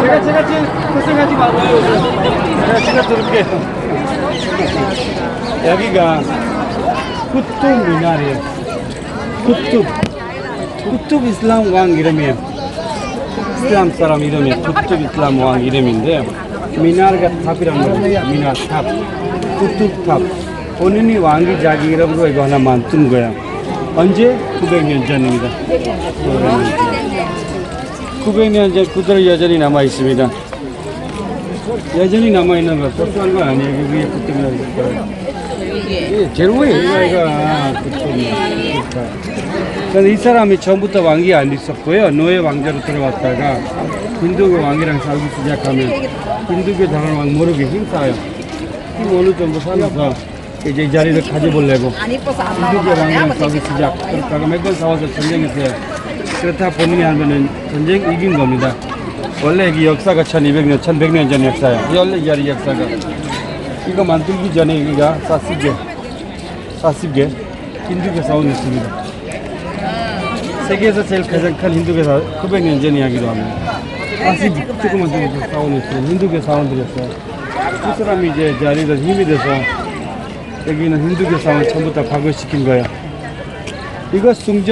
제가 제가 지금 고생하지 마세요. 제가 제가 들을게요. 여기가 쿠투 미나리에요. 쿠투 쿠투 이슬람 왕 이름이에요. 이슬람 사람 이름이 쿠투 이슬람 왕 이름인데 미나르가 탑이란 말이에요. 미나르 탑. 쿠투 탑. 본인이 왕이 자기 이름으로 이거 하나 만든 거야. 언제? 900년 전입니다. 900년 전 그대로 여전히 남아 있습니다. 여전히 남아 있는 거 소소한 건 아니에요. 그 위에 붙으면 있을 거예요. 이거가 붙습니다. 그래서 이 사람이 처음부터 왕이 안 있었고요. 노예 왕자로 들어왔다가 힌두교 왕이랑 살기 시작하면 힌두교 당한 왕 모르게 힘싸요. 힘 어느 정도 살면서 이제 이 자리를 가져보려고 한번 싸우기 시작. 그렇다가 몇번 싸워서 전쟁했어요. 그렇다 본인이 하면은 전쟁 이긴 겁니다. 원래 이 역사가 1200년, 1100년 전 역사예요. 원래 이 자리 역사가. 이거 만들기 전에 여기가 40개, 40개 힌두교 사원이 있습니다. 세계에서 제일 가장 큰 힌두교 사 900년 전 이야기로 합니다. 40 조그만 정도 사원이 있어요. 힌두교 사원들이었어요. 그 사람이 이제 자리를 힘이 돼서 여기는 힌두교 사원 전부 다 박을시킨 거예요. 이거 숭정